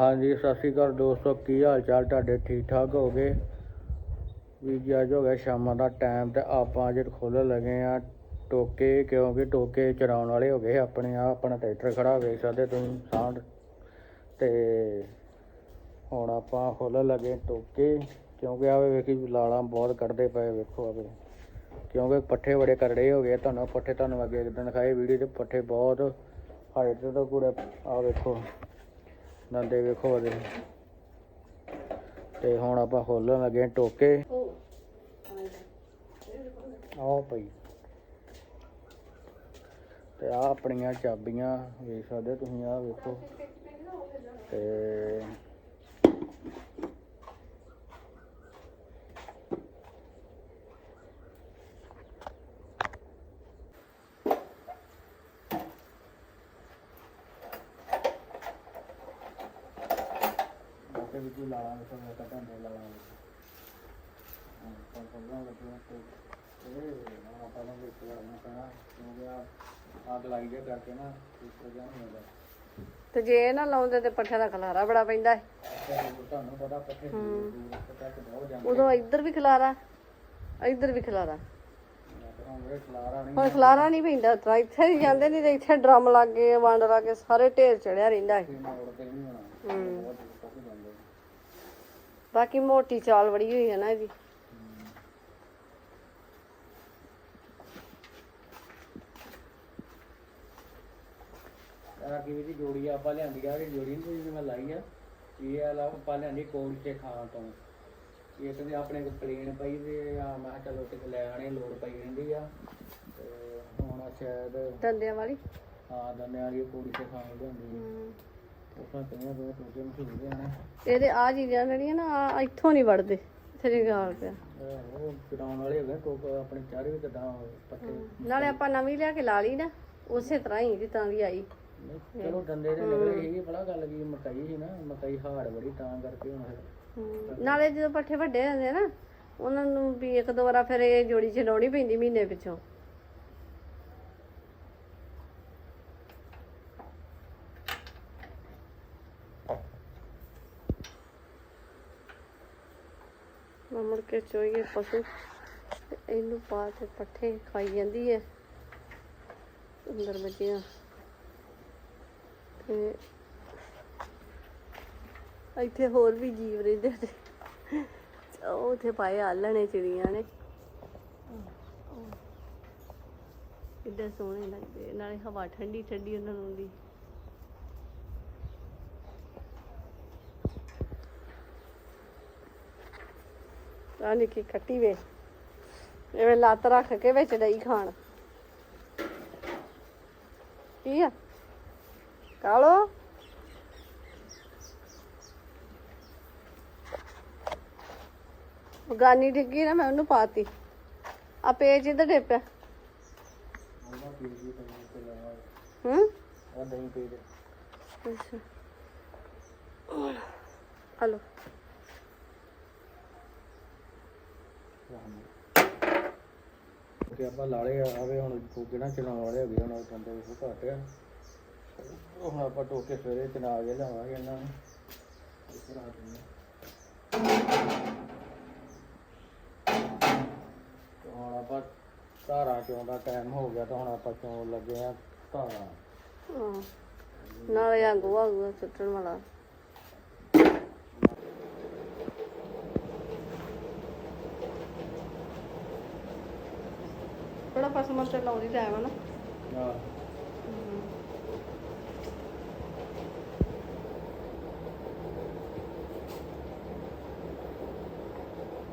ਹਾਂਜੀ, ਸਤਿ ਸ਼੍ਰੀ ਅਕਾਲ ਦੋਸਤੋ, ਕੀ ਹਾਲ ਚਾਲ ਤੁਹਾਡੇ? ਠੀਕ ਠਾਕ ਹੋਗੇ? ਵੀ ਜੀ, ਅੱਜ ਹੋ ਗਿਆ ਸ਼ਾਮਾਂ ਦਾ ਟਾਈਮ ਤੇ ਆਪਾਂ ਅੱਜ ਖੋਲ੍ਹਣ ਲੱਗੇ ਆ ਟੋਕੇ, ਕਿਉਂਕਿ ਟੋਕੇ ਚਰਾਉਣ ਵਾਲੇ ਹੋ ਗਏ ਆਪਣੇ ਆ ਆਪਣਾ ਟਰੈਕਟਰ ਖੜਾ ਵੇਖ ਸਕਦੇ ਤੁਸੀਂ, ਸਾਂਢ। ਤੇ ਹੁਣ ਆਪਾਂ ਖੋਲ੍ਹਣ ਲੱਗੇ ਟੋਕੇ, ਕਿਉਂਕਿ ਆਵੇ ਵੇਖੀ ਲਾਲਾਂ ਬਹੁਤ ਕੱਢਦੇ ਪਏ, ਵੇਖੋ ਆਵੇ ਕਿਉਂਕਿ ਪੱਠੇ ਬੜੇ ਕਰੜੇ ਹੋ ਗਏ, ਤੁਹਾਨੂੰ ਪੱਠੇ ਤੁਹਾਨੂੰ ਅੱਗੇ ਇੱਕ ਦਿਨ ਖਾਏ ਵੀਡੀਓ 'ਤੇ ਪੱਠੇ ਬਹੁਤ ਹਾਈਟ ਤੇ ਤਾਂ ਕੂੜੇ ਆ ਵੇਖੋ। ਦੰਦੇ ਵੇਖੋ ਉਹਦੇ। ਤੇ ਹੁਣ ਆਪਾਂ ਖੋਲਣ ਲੱਗੇ ਟੋਕੇ। ਆਓ ਪਈ ਤੇ ਆ ਆਪਣੀਆਂ ਚਾਬੀਆਂ ਵੇਖ ਸਕਦੇ ਤੁਸੀਂ ਆ ਵੇਖੋ। ਤੇ ਕੋਈ ਲਾਲਾ ਵੇਖੋ ਮੈਂ ਕੱਟਾਂ ਦੇ ਲਾਲਾ ਵੇਖੋ ਹਾਂ ਪਰ ਪਰ ਲੱਗਿਆ ਤੇ ਇਹ ਨਾ ਨੂੰ ਵੀ ਕਰਨਾ ਪੈਣਾ। ਕਿਉਂਕਿ ਆਗ ਲਾਈ ਜੇ ਕਰਕੇ ਨਾ ਇਸ ਤਰ੍ਹਾਂ ਨਹੀਂ ਹੁੰਦਾ। ਤੇ ਜੇ ਇਹ ਨਾ ਲਾਉਂਦੇ ਤੇ ਪੱਠਿਆਂ ਦਾ ਖਲਾਰਾ ਬੜਾ ਪੈਂਦਾ ਹੈ। ਤੇ ਤੁਹਾਨੂੰ ਪਤਾ ਪੱਠੇ ਤੱਕ ਬਹੁਤ ਜਾਂਦੇ ਉਦੋਂ ਇੱਧਰ ਵੀ ਖਲਾਰਾ ਇੱਧਰ ਵੀ ਖਲਾਰਾ। ਤੇ ਹੁਣ ਖਲਾਰਾ ਨਹੀਂ ਪੈਂਦਾ ਤਾਂ ਇੱਥੇ ਹੀ ਜਾਂਦੇ ਨਹੀਂ ਤੇ ਇੱਥੇ ਡਰਮ ਲੱਗੇ ਵੰਡ ਲਾ ਕੇ ਸਾਰੇ ਢੇਰ ਚੜਿਆ ਰਹਿੰਦਾ ਹੈ। ਤੇ ਤੇ ਹੂੰ ਬਹੁਤ ਦੂਰ ਤੱਕ ਜਾਂਦੇ ਬਾਕੀ ਮੋਟੀ ਚਾਲ ਬੜੀ ਹੋਈ ਹੈ ਨਾ ਇਹਦੀ। ਆ ਕੀ ਵੀ ਜੋੜੀ ਆਪਾਂ ਲਿਆਂਦੀ ਆ ਇਹ ਜੋੜੀ ਨੂੰ ਜਿਹਨੇ ਮੈਂ ਲਾਈ ਆ ਇਹ ਆ ਲਾ ਆਪਾਂ ਲਿਆਂਦੀ ਕੋਲ ਤੇ ਖਾਣ ਤੋਂ। ਇੱਕ ਦੇ ਆਪਣੇ ਕੋਲ ਪਲੇਨ ਪਈ ਤੇ ਆ ਮੈਂ ਕਿਹਾ ਚਲੋ ਤੇ ਲੈ ਆਣੇ ਲੋੜ ਪਈ ਰਹਿੰਦੀ ਆ। ਤੇ ਹੁਣ ਸ਼ਾਇਦ ਦੰਦਿਆਂ ਵਾਲੀ? ਆ ਦੰਨੇ ਵਾਲੀ ਕੋੜੀ ਤੇ ਖਾਣ ਲਿਆਂਦੀ ਉਹ ਇਹਦੇ ਆ ਚੀਜ਼ਾਂ ਜਿਹੜੀਆਂ ਨਾ ਆਹ ਇੱਥੋਂ ਨਹੀਂ ਵੜਦੇ ਇੱਥੇ ਨਹੀਂ ਗਾਲ ਪਿਆ। ਉਹ ਚੜਾਉਣ ਵਾਲੇ ਹੋ ਗਏ ਟੋਕ ਆਪਣੇ ਚਾਰੇ ਵੀ ਕਿਦਾਂ ਪੱਟੇ ਨਾਲੇ ਆਪਾਂ ਨਵੀਂ ਲਿਆ ਕੇ ਲਾ ਲਈ ਨਾ ਉਸੇ ਤਰ੍ਹਾਂ ਹੀ ਜਿੱਦਾਂ ਦੀ ਆਈ। ਚਲੋ ਡੰਡੇ ਦੇ ਨਿਕਲੇ ਸੀ ਬੜਾ ਗੱਲ ਕੀ ਮਕਾਈ ਸੀ ਨਾ ਮਕਾਈ ਹਾਰਡ ਬੜੀ ਤਾਂ ਕਰਕੇ ਹੁਣ ਫਿਰ। ਨਾਲੇ ਜਦੋਂ ਪੱਠੇ ਵੱਡੇ ਹੁੰਦੇ ਨਾ ਉਹਨਾਂ ਨੂੰ ਵੀ ਇੱਕ ਦੋ ਵਾਰਾ ਫਿਰ ਇਹ ਜੋੜੀ ਚਲਾਉਣੀ ਪੈਂਦੀ ਮਹੀਨੇ ਪਿੱਛੋਂ ਮੈਂ ਮੁੜ ਕੇ ਚੋਈਏ ਪਸ਼ੂ। ਇਹਨੂੰ ਪਾ ਕੇ ਪੱਠੇ ਖਾਈ ਜਾਂਦੀ ਹੈ ਅੰਦਰ ਬੱਚਿਆਂ ਤੇ ਇੱਥੇ ਹੋਰ ਵੀ ਜੀਵ ਰਹਿੰਦੇ ਨੇ ਉਹ ਉੱਥੇ ਪਾਏ ਆਲਣੇ ਚਿੜੀਆਂ ਨੇ। ਕਿੱਡੇ ਸੋਹਣੇ ਲੱਗਦੇ ਨਾਲੇ ਹਵਾ ਠੰਡੀ ਠੰਡੀ ਉਹਨਾਂ ਨੂੰ ਦੀ ਆ ਨਿੱਕੀ ਕੱਟੀ ਵੇ। ਐਵੇਂ ਲੱਤ ਰੱਖ ਕੇ ਵਿੱਚ ਡਈ ਖਾਣ। ਕੀ ਆ? ਕਾਲੋ ਗਾਨੀ ਡਿੱਗੀ ਨਾ ਮੈਂ ਉਹਨੂੰ ਪਾਤੀ। ਆ ਪੇਜ ਇੱਧਰ ਡੇਪਿਆ ਹੂੰ? ਉਹ ਦਹੀਂ ਪੀ ਦੇ ਅੱਛਾ ਹਲੋ ਕਿ ਆਪਾਂ ਲਾਲੇ ਆਵੇ ਹੁਣ ਟੋਕੇ ਚਲਾਉਣ ਵਾਲੇ ਹੋ ਗਏ ਹੁਣ ਬੰਦੇ ਵੀ ਘੱਟ ਆ। ਉਹ ਹੁਣ ਆਪਾਂ ਟੋਕੇ ਸਵੇਰੇ ਚਲਾ ਕੇ ਲਿਆਵਾਂਗੇ ਇਹਨਾਂ ਨੂੰ। ਇਸ ਰਾਤ ਨੂੰ ਹੁਣ ਆਪਾਂ ਧਾਰਾਂ ਚੋਂ ਦਾ ਟਾਈਮ ਹੋ ਗਿਆ, ਤਾਂ ਹੁਣ ਆਪਾਂ ਚੋਣ ਲੱਗੇ ਆ ਧਾਰਾਂ। ਹਾਂ। ਨਾਲੇ ਆ ਗੋਆ ਗੋਆ ਸੁੱਟਣ ਵਾਲਾ। ਲਾਉਂਦੀ ਟਾਈਮ ਹੈ ਨਾ? ਆਹ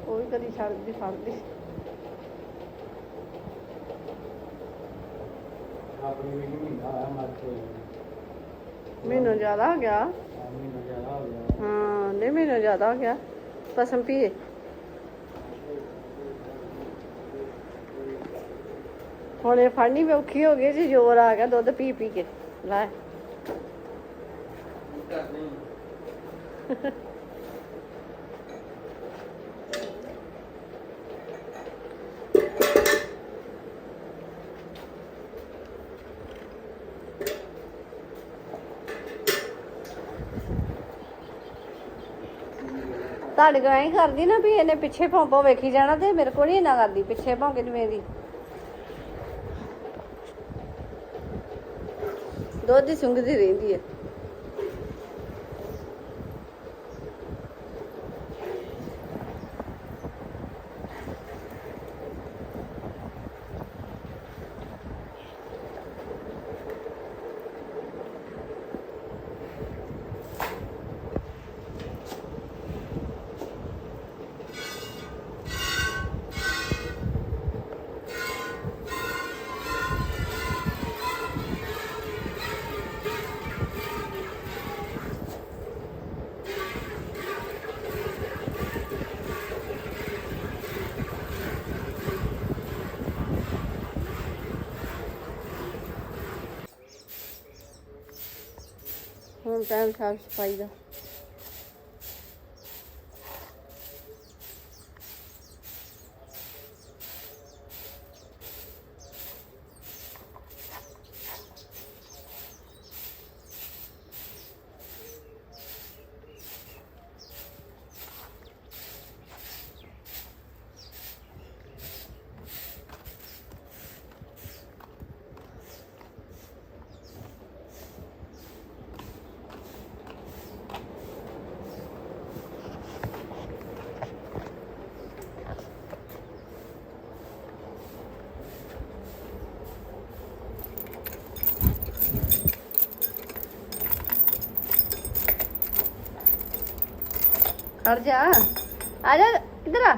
ਉਹ ਵੀ ਕਦੀ ਛੱਡਦੀ ਫੜਦੀ। ਆਪਣੀ ਵੀ ਆਇਆ ਜ਼ਿਆਦਾ ਗਿਆ। ਮਹੀਨਾ ਜ਼ਿਆਦਾ ਹੋ ਗਿਆ। ਹਾਂ ਨਹੀਂ ਮੈਨੂੰ ਜ਼ਿਆਦਾ ਹੋ ਗਿਆ। ਪਸਮ ਪੀਏ। ਹੁਣ ਇਹ ਫੜਨੀ ਵੀ ਔਖੀ ਹੋ ਗਈ ਜੀ ਜ਼ੋਰ ਆ ਗਿਆ ਦੁੱਧ ਪੀ ਪੀ ਕੇ। ਲੈ। ਤੁਹਾਡੇ ਕੋਲ ਐਂ ਕਰਦੀ ਨਾ ਵੀ ਇਹਨੇ ਪਿੱਛੇ ਭੌਂਪੋ ਵੇਖੀ ਜਾਣਾ ਤੇ ਮੇਰੇ ਕੋਲ ਨਹੀਂ ਨਾ ਕਰਦੀ, ਪਿੱਛੇ ਭੌਂਕੇ ਜਿਵੇਂ ਦੀ ਦੁੱਧ ਹੀ ਸੁੰਘਦੀ ਰਹਿੰਦੀ ਹੈ। ਹੁਣ ਟਾਈਮ ਸਾਫ਼ ਸਫ਼ਾਈ ਦਾ ਖੜ ਜਾ। ਆ ਜਾ ਇੱਧਰ ਆ।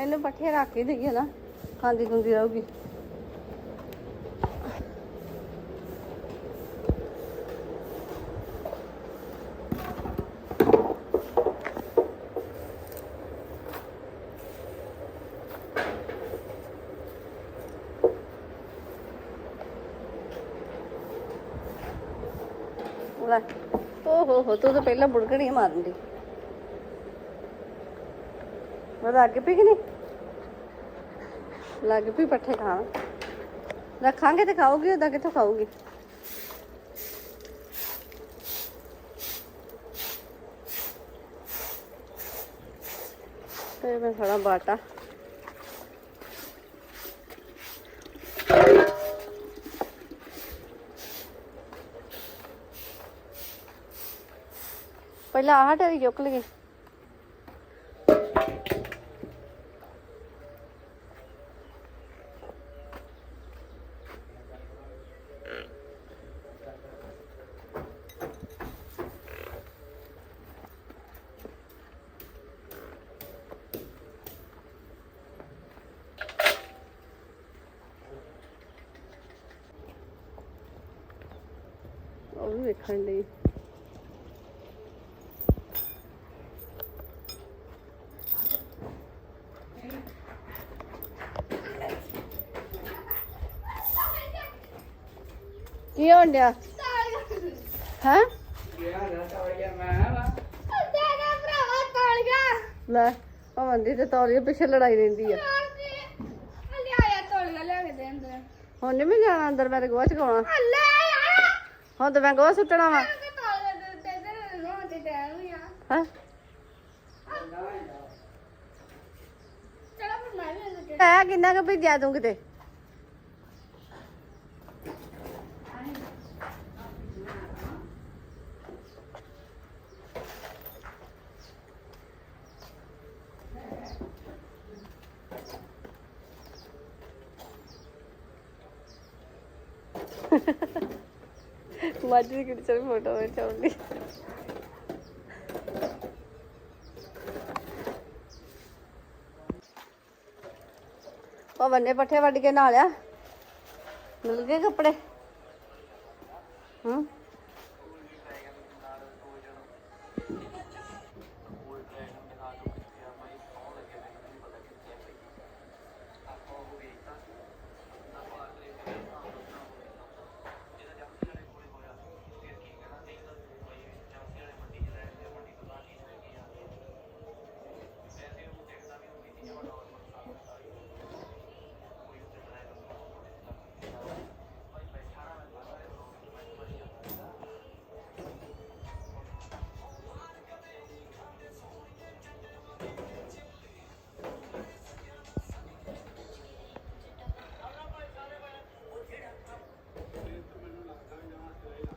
ਇਹਨੂੰ ਪੱਠੇ ਰੱਖ ਕੇ ਦੇਈਏ ਨਾ, ਖਾਂਦੀ ਖੁੰਦੀ ਰਹੂਗੀ ਲੈ ਓ ਤੂੰ ਤਾਂ ਪਹਿਲਾਂ ਬੁੜਕਣੀ ਮਾਰਨ ਦੀ ਮੈਂ ਲੱਗ ਪਈ ਕਿ ਨਹੀਂ ਲੱਗ ਪਈ ਪੱਠੇ ਖਾਣ। ਰੱਖਾਂਗੇ ਤੇ ਖਾਓਗੀ ਉਹਦਾ ਕਿੱਥੋਂ ਖਾਓਗੀ ਤੇ ਮੈਂ ਥੋੜਾ ਬਾਟਾ ਪਹਿਲਾਂ ਆਹ ਢੇਰੀ ਚੁੱਕ ਲਈਏ। ਉਹ ਵੀ ਵੇਖਣ ਲਈ ਕੀ ਹੋਣ ਡਿਆ? ਹੈ? ਲੈ ਭਵਨ ਦੀ ਤੇ ਤੌਲੀਏ ਪਿੱਛੇ ਲੜਾਈ ਰਹਿੰਦੀ ਆ। ਹੁਣ ਨਹੀਂ ਮੈਂ ਜਾਣਾ ਅੰਦਰ ਮੈਂ ਤੇ ਗੋਹਾ ਚਕਾਉਣਾ। ਹੁਣ ਤੇ ਮੈਂ ਗੋਹਾ ਸੁੱਟਣਾ ਵਾ। ਹੈ? ਹੈ ਕਿੰਨਾ ਕੁ ਭੇਜਿਆ ਤੂੰ ਕਿਤੇ? ਮੱਝ ਦੀ ਕਿਹੜੀ ਚਲ ਫੋਟੋ ਵਿੱਚ ਆਉਂਦੀ ਉਹ ਬੰਨੇ ਪੱਠੇ ਵੱਢ ਕੇ ਨਹਾ ਲਿਆ ਮਿਲ ਗਏ ਕੱਪੜੇ ਹੂੰ